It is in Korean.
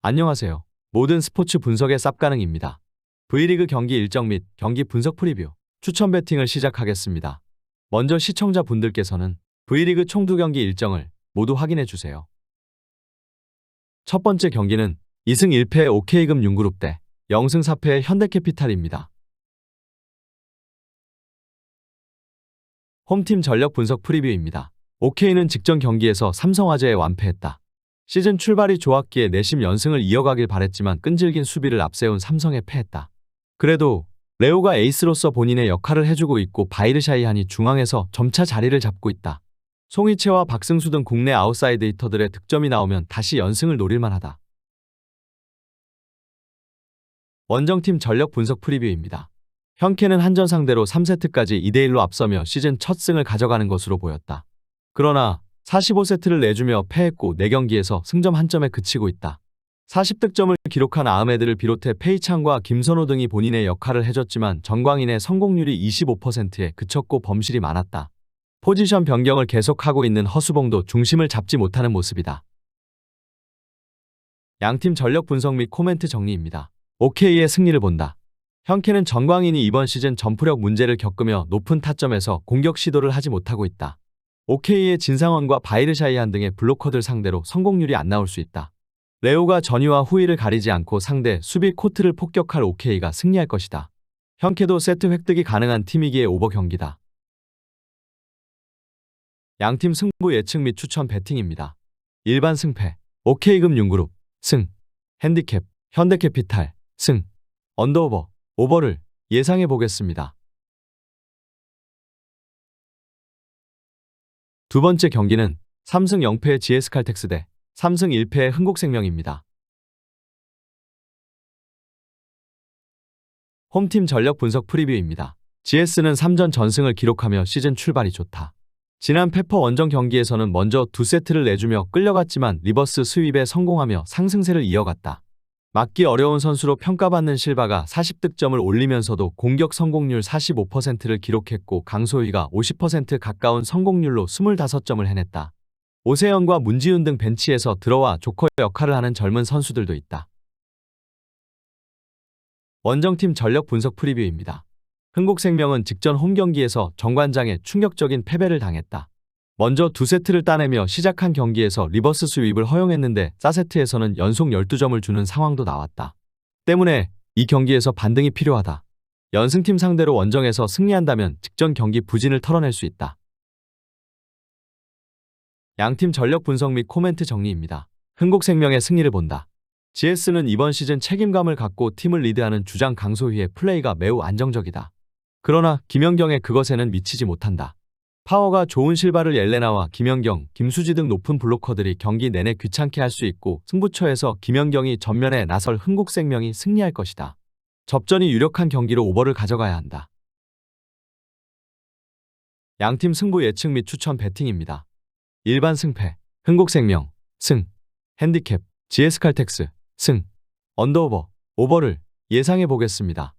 안녕하세요. 모든 스포츠 분석의 쌉가능입니다. V리그 경기 일정 및 경기 분석 프리뷰, 추천 배팅을 시작하겠습니다. 먼저 시청자 분들께서는 V리그 총두 경기 일정을 모두 확인해 주세요. 첫 번째 경기는 2승 1패 OK금 윤그룹 대 0승 4패 현대캐피탈입니다. 홈팀 전력 분석 프리뷰입니다. OK는 직전 경기에서 삼성화재에 완패했다. 시즌 출발이 좋았기에 내심 연승을 이어가길 바랬지만 끈질긴 수비를 앞세운 삼성에 패했다. 그래도 레오가 에이스로서 본인의 역할을 해주고 있고 바이르샤이한이 중앙에서 점차 자리를 잡고 있다. 송이채와 박승수 등 국내 아웃사이드 히터들의 득점이 나오면 다시 연승을 노릴만하다. 원정팀 전력 분석 프리뷰입니다. 현케는 한전 상대로 3세트까지 2대1로 앞서며 시즌 첫 승을 가져가는 것으로 보였다. 그러나 45세트를 내주며 패했고 4경기에서 승점 한 점에 그치고 있다. 40득점을 기록한 아흐메드를 비롯해 페이창과 김선호 등이 본인의 역할을 해줬지만 정광인의 성공률이 25%에 그쳤고 범실이 많았다. 포지션 변경을 계속하고 있는 허수봉도 중심을 잡지 못하는 모습이다. 양팀 전력 분석 및 코멘트 정리입니다. OK의 승리를 본다. 현케는 정광인이 이번 시즌 점프력 문제를 겪으며 높은 타점에서 공격 시도를 하지 못하고 있다. OK의 진상원과 바이르샤이한 등의 블로커들 상대로 성공률이 안 나올 수 있다. 레오가 전위와 후위를 가리지 않고 상대 수비 코트를 폭격할 OK가 승리할 것이다. 현케도 세트 획득이 가능한 팀이기에 오버 경기다. 양팀 승부 예측 및 추천 배팅입니다. 일반 승패, OK금 윤그룹, 승, 핸디캡, 현대캐피탈, 승, 언더오버, 오버를 예상해 보겠습니다. 두 번째 경기는 3승 0패의 GS칼텍스 대 3승 1패의 흥국생명입니다. 홈팀 전력 분석 프리뷰입니다. GS는 3전 전승을 기록하며 시즌 출발이 좋다. 지난 페퍼 원정 경기에서는 먼저 두 세트를 내주며 끌려갔지만 리버스 스윕에 성공하며 상승세를 이어갔다. 맞기 어려운 선수로 평가받는 실바가 40득점을 올리면서도 공격 성공률 45%를 기록했고 강소희가 50% 가까운 성공률로 25점을 해냈다. 오세영과 문지윤 등 벤치에서 들어와 조커 역할을 하는 젊은 선수들도 있다. 원정팀 전력 분석 프리뷰입니다. 흥국생명은 직전 홈경기에서 정관장에 충격적인 패배를 당했다. 먼저 두 세트를 따내며 시작한 경기에서 리버스 스윕을 허용했는데 4세트에서는 연속 12점을 주는 상황도 나왔다. 때문에 이 경기에서 반등이 필요하다. 연승팀 상대로 원정에서 승리한다면 직전 경기 부진을 털어낼 수 있다. 양팀 전력 분석 및 코멘트 정리입니다. 흥국생명의 승리를 본다. GS는 이번 시즌 책임감을 갖고 팀을 리드하는 주장 강소희의 플레이가 매우 안정적이다. 그러나 김연경의 그것에는 미치지 못한다. 파워가 좋은 실바를 엘레나와 김연경, 김수지 등 높은 블로커들이 경기 내내 귀찮게 할 수 있고 승부처에서 김연경이 전면에 나설 흥국생명이 승리할 것이다. 접전이 유력한 경기로 오버를 가져가야 한다. 양팀 승부 예측 및 추천 배팅입니다. 일반 승패, 흥국생명, 승, 핸디캡, GS칼텍스, 승, 언더오버, 오버를 예상해 보겠습니다.